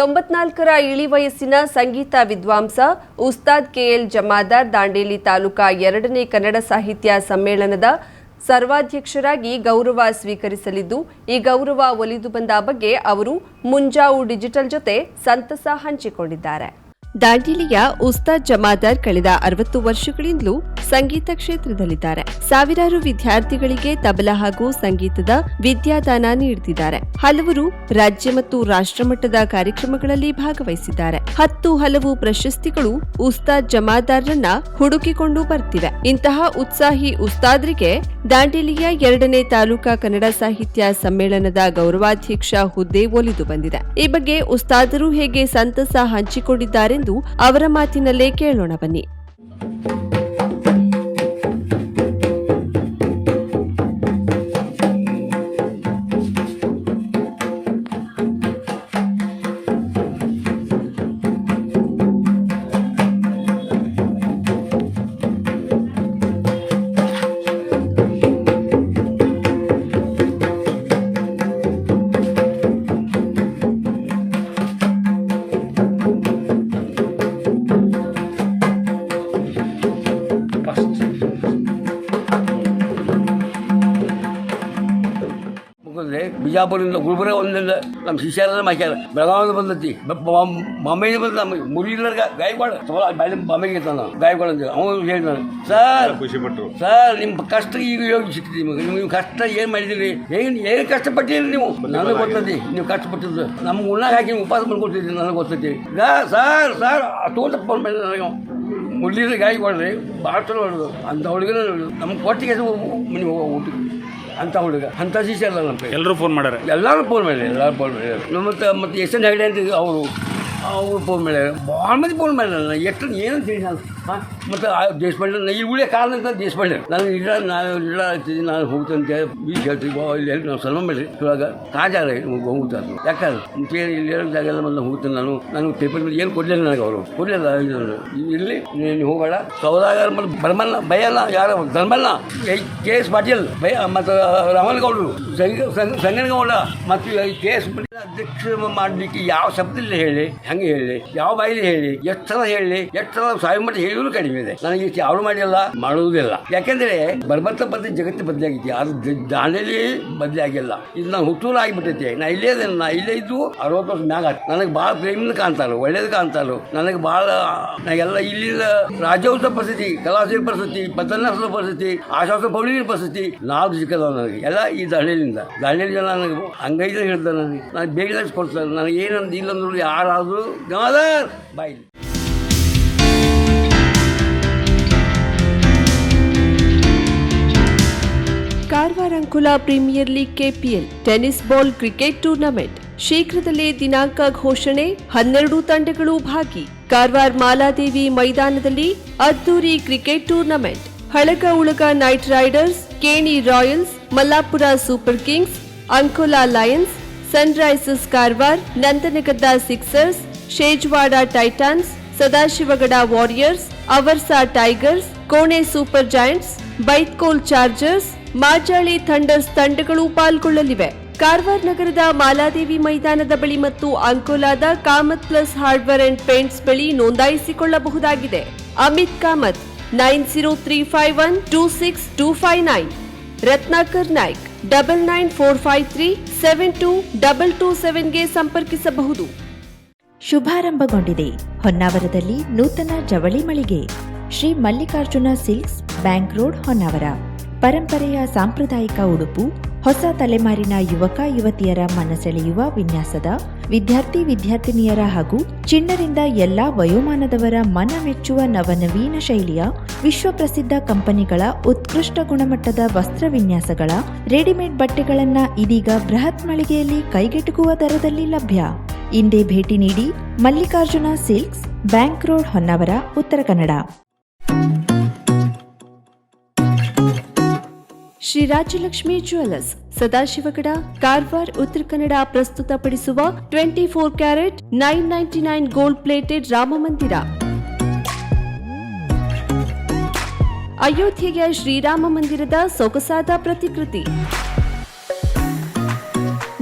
ತೊಂಬತ್ನಾಲ್ಕರ ಇಳಿ ವಯಸ್ಸಿನ ಸಂಗೀತ ವಿದ್ವಾಂಸ ಉಸ್ತಾದ್ ಕೆಎಲ್ ಜಮಾದಾರ್ ದಾಂಡೇಲಿ ತಾಲೂಕಾ ಎರಡನೇ ಕನ್ನಡ ಸಾಹಿತ್ಯ ಸಮ್ಮೇಳನದ ಸರ್ವಾಧ್ಯಕ್ಷರಾಗಿ ಗೌರವ ಸ್ವೀಕರಿಸಲಿದ್ದು, ಈ ಗೌರವ ಒಲಿದು ಬಂದ ಬಗ್ಗೆ ಅವರು ಮುಂಜಾವು ಡಿಜಿಟಲ್ ಜೊತೆ ಸಂತಸ ಹಂಚಿಕೊಂಡಿದ್ದಾರೆ. ದಾಂಡೇಲಿಯ ಉಸ್ತಾದ್ ಜಮಾದಾರ್ ಕಳೆದ ಅರವತ್ತು ವರ್ಷಗಳಿಂದಲೂ ಸಂಗೀತ ಕ್ಷೇತ್ರದಲ್ಲಿದ್ದಾರೆ. ಸಾವಿರಾರು ವಿದ್ಯಾರ್ಥಿಗಳಿಗೆ ತಬಲಾ ಹಾಗೂ ಸಂಗೀತದ ವಿದ್ಯಾದಾನ ನೀಡುತ್ತಿದ್ದಾರೆ ಹಲವರು ರಾಜ್ಯ ಮತ್ತು ರಾಷ್ಟ್ರಮಟ್ಟದ ಕಾರ್ಯಕ್ರಮಗಳಲ್ಲಿ ಭಾಗವಹಿಸಿದ್ದಾರೆ. ಹತ್ತು ಹಲವು ಪ್ರಶಸ್ತಿಗಳು ಉಸ್ತಾದ್ ಜಮಾದಾರ್ರನ್ನ ಹುಡುಕಿಕೊಂಡು ಬರ್ತಿವೆ. ಇಂತಹ ಉತ್ಸಾಹಿ ಉಸ್ತಾದ್ರಿಗೆ ದಾಂಡೇಲಿಯ ಎರಡನೇ ತಾಲೂಕಾ ಕನ್ನಡ ಸಾಹಿತ್ಯ ಸಮ್ಮೇಳನದ ಗೌರವಾಧ್ಯಕ್ಷ ಹುದ್ದೆ ಒಲಿದು ಬಂದಿದೆ. ಈ ಬಗ್ಗೆ ಉಸ್ತಾದರು ಹೇಗೆ ಸಂತಸ ಹಂಚಿಕೊಂಡಿದ್ದಾರೆಂದು ಅವರ ಮಾತಿನಲ್ಲೇ ಕೇಳೋಣ ಬನ್ನಿ. ಬಿಜಾಪುರದಿಂದ ಗುಲ್ಬರ್ಗ ಒಂದಿಂದ ನಮ್ಮ ಶಿಷ್ಯರೆಲ್ಲ ಮಾಡ್ಯಾರ ಬೆಳಗಾವಿಂದ ಬಂದತಿ ಬಾಂಬೆಯಿಂದ ಬಂದ ನಮ್ಮ ಇಲ್ಲ ಗಾಯಕವಾಡ. ಬಾಂಬೆಗೆ ಇರ್ತಾನ ಗಾಯಕವಾಡ ಅಂತ ಅವನು ಹೇಳ್ತಾನೆ ಸರ್ ಖುಷಿ ಪಟ್ಟರು ಸರ್ ನಿಮ್ಮ ಕಷ್ಟ ಈಗ ಯೋಗ ಸಿಕ್ಕಿದೆ ನಿಮಗೆ. ನೀವು ಕಷ್ಟ ಏನು ಮಾಡಿದಿರಿ ಏನು ಏನು ಕಷ್ಟಪಟ್ಟಿರಿ ನೀವು? ನನಗೆ ಗೊತ್ತೈತಿ ನೀವು ಕಷ್ಟಪಟ್ಟಿದ್ದು. ನಮ್ಗೆ ಉಣ್ಣಾಗ ಹಾಕಿ ಉಪವಾಸ ಮಾಡ್ಕೊಡ್ತಿದ್ದೀನಿ ನನಗೆ ಗೊತ್ತೈತಿ ಸರ್ ಸರ್ ತೋಟ ಫೋನ್ ಮಾಡಿದ ನನಗೆ ಮುಳ್ಳಿದ್ರೆ ಗಾಯ ಕೊಡ್ರಿ ಭಾಳ ಚಲೋ ಹೊಡೆದು ಅಂಥ ಹುಡುಗನ ನಮ್ಗೆ ಕೊಟ್ಟಿಗೆ ಮನೆ ಊಟಕ್ಕೆ. ಅಂಥ ಹುಡುಗ. ಅಂತ ಶಿಷ್ಯ ನಮ್ಮ ಎಲ್ಲರೂ ಫೋನ್ ಮಾಡ್ಯಾರ ಎಲ್ಲರೂ ಫೋನ್ ಮಾಡಿ ಎಲ್ಲರೂ ಫೋನ್ ಮಾಡಿ ನಮ್ಮ ಮತ್ತು ಮತ್ತು ಎಸ್ ಎನ್ ಹೆಗಡೆ ಅಂತ ಅವರು. ಅವರು ಫೋನ್ ಮಾಡ್ಯಾರ. ಭಾಳ ಮಂದಿ ಫೋನ್ ಮಾಡ್ಯಾರ ಎಷ್ಟು ಏನು ತಿಳಿಸ ಹಾಂ? ಮತ್ತು ದೇಶಪಾಂಡೆ ಇಲ್ಲಿ ಉಳಿಯ ಕಾರಣ ಅಂತ ದೇಶಪಾಂಡೆ ನಾನು ಇಲ್ಲ ನಾನು ಇಲ್ಲ ಆಗ್ತಿದ್ದೀನಿ ನಾನು ಹೋಗ್ತಂತೆ. ಬೀಚ್ ಹೇಳ್ತೀವಿ, ಬಾ, ಇಲ್ಲಿ ಹೇಳಿ ನಾವು ಸಲ್ಮ ಮಾಡಿ ಇವಾಗ ಕಾಜಾರ ಹೋಗ್ತಾರೆ. ಯಾಕಂದ್ರೆ ಮುಂಚೆ ಇಲ್ಲಿ ಹೇಳೋ ಜಾಗ ಎಲ್ಲ ಹೋಗ್ತೇನೆ ನಾನು. ನನಗೆ ಪೇಪರ್ ಮೇಲೆ ಏನು ಕೊಡಲಿಲ್ಲ ನನಗೆ ಅವರು. ಕೊಡಲಿಲ್ಲ ಇಲ್ಲಿ ನೀನು ಹೋಗೋಣ ಸೌದಾಗ ಮತ್ತು ಬರ್ಮಲ್ಲ ಭಯಲ್ಲ ಯಾರು? ಧರ್ಮಲ್ಲ ಕೆ ಎಸ್ ಪಾಟೀಲ್ ಭಯ ಮತ್ತು ರಾಮನಗೌಡರು. ಸಂಗನಗೌಡ. ಮತ್ತು ಕೆ ಎಸ್ ಅಧ್ಯಕ್ಷ ಮಾಡಲಿಕ್ಕೆ ಯಾವ ಶಬ್ದ ಇಲ್ಲ ಹೇಳಿ. ಹೆಂಗೆ ಹೇಳಿ, ಯಾವ ಬಾಯಿಲಿ ಹೇಳಿ ಎಷ್ಟು ಹೇಳಿ ಎಷ್ಟು ಸಲ ಮಟ್ಟ ಹೇಳಿದ್ರು ಕಡಿಮೆ ಇದೆ. ನನಗೆ ಇಷ್ಟು ಯಾರು ಮಾಡಿಲ್ಲ, ಮಾಡುವುದಿಲ್ಲ. ಯಾಕೆಂದ್ರೆ ಬರ್ಬತ್ತ ಬದಲಿ ಜಗತ್ತು ಬದಲಾಗೈತಿ ಅದು ದಾಂಡೇಲಿ ಬದಲಿ ಆಗಿಲ್ಲ ಇದು ನಾನು ಹುಟ್ಟೂರು ಆಗಿಬಿಟ್ಟೈತೆ ನಾ ಇಲ್ಲೇ ನಾ ಇಲ್ಲೇ ಇದ್ದು ಅರವತ್ತು ವರ್ಷ ಮ್ಯಾಗ. ನನಗೆ ಭಾಳ ಪ್ರೇಮಿನ ಕಾಣ್ತಾರು ಒಳ್ಳೇದು ಕಾಣ್ತಾರು ನನಗೆ ಭಾಳ, ನಾ ಎಲ್ಲ ಇಲ್ಲಿಂದ ರಾಜ್ಯೋತ್ಸವ ಪರಿಸ್ಥಿತಿ ಕಲಾಶ್ರೀ ಪರಿಸ್ಥಿತಿ ಪತನಾಸನ ಪರಿಸ್ಥಿತಿ, ಆಶಾಸ ಪೌಳಿ ಪರಿಸ್ಥಿತಿ ನಾಲ್ಕು ಸಿಕ್ಕದ ನನಗೆ. ಎಲ್ಲ ಈ ದಾಂಡೇಲಿಂದ ದಾಂಡೇಲಿ ಜನ ನನಗೆ ಅಂಗೈದ ಹೇಳ್ತಾರೆ ನನಗೆ. ನಾನು ಬೇಗ ಕೊಡ್ತಾರೆ ನನಗೆ ಏನಂತ ಇಲ್ಲಂದ್ರು ಯಾರಾದರೂ ಗಮಾದಾರ್ ಬಾಯಿ Karwar Ankola Premier League KPL tennis ball cricket tournament. ಶೀಘ್ರದಲ್ಲೇ ದಿನಾಂಕ ಘೋಷಣೆ, ಹನ್ನೆರಡು ತಂಡಗಳು ಭಾಗಿ. ಕಾರ್ವಾರ್ ಮಾಲಾದೇವಿ ಮೈದಾನದಲ್ಲಿ ಅದ್ದೂರಿ cricket tournament. Halaga Ulaga Knight Riders, Keni Royals, Mallapur Super Kings, Ankola Lions, Sunrisers Karwar, Nandangadda Sixers Shejwada Titans, Sadashivgad Warriors, Avarsa Tigers, Kone Super Giants, Baithkol Chargers, Majali Thunders ತಂಡಗಳು ಪಾಲ್ಗೊಳ್ಳಲಿವೆ. ಕಾರವಾರ ನಗರದ ಮಾಲಾದೇವಿ ಮೈದಾನದ ಬಳಿ ಮತ್ತು ಅಂಕೋಲಾದ Kamath Plus Hardware and Paints ಬಳಿ ನೋಂದಾಯಿಸಿಕೊಳ್ಳಬಹುದಾಗಿದೆ. Amit Kamath, nine zero three five one two six two five nine. Ratnakar Naik, double nine four five three seven two double two ಸೆವೆನ್ಗೆ ಸಂಪರ್ಕಿಸಬಹುದು. ಶುಭಾರಂಭಗೊಂಡಿದೆ. ಹೊನ್ನಾವರದಲ್ಲಿ ನೂತನ ಜವಳಿ ಮಳಿಗೆ. Shri Mallikarjuna Silks Bank Road, Honnavar. ಪರಂಪರೆಯ ಸಾಂಪ್ರದಾಯಿಕ ಉಡುಪು, ಹೊಸ ತಲೆಮಾರಿನ ಯುವಕ, ಯುವತಿಯರ ಮನಸೆಳೆಯುವ ವಿನ್ಯಾಸದ ವಿದ್ಯಾರ್ಥಿ, ವಿದ್ಯಾರ್ಥಿನಿಯರ ಹಾಗೂ ಚಿಣ್ಣರಿಂದ ಎಲ್ಲಾ ವಯೋಮಾನದವರ ಮನ ಮೆಚ್ಚುವ ನವನವೀನ ಶೈಲಿಯ ವಿಶ್ವಪ್ರಸಿದ್ಧ ಕಂಪನಿಗಳ ಉತ್ಕೃಷ್ಟ ಗುಣಮಟ್ಟದ ವಸ್ತ್ರ ವಿನ್ಯಾಸಗಳ ರೆಡಿಮೇಡ್ ಬಟ್ಟೆಗಳನ್ನ ಇದೀಗ ಬೃಹತ್ ಮಳಿಗೆಯಲ್ಲಿ ಕೈಗೆಟುಕುವ ದರದಲ್ಲಿ ಲಭ್ಯ. ಇಂದೇ ಭೇಟಿ ನೀಡಿ Mallikarjuna Silks, Bank Road Honnavar, Uttara Kannada. Shri Rajalakshmi Jewellers Sadashivgad, Karwar, Uttara Kannada ಪ್ರಸ್ತುತಪಡಿಸುವ twenty four carat nine ninety nine gold plated Rama Mandira. ಅಯೋಧ್ಯೆಯ ಶ್ರೀರಾಮ ಮಂದಿರದ ಸೊಗಸಾದ ಪ್ರತಿಕೃತಿ.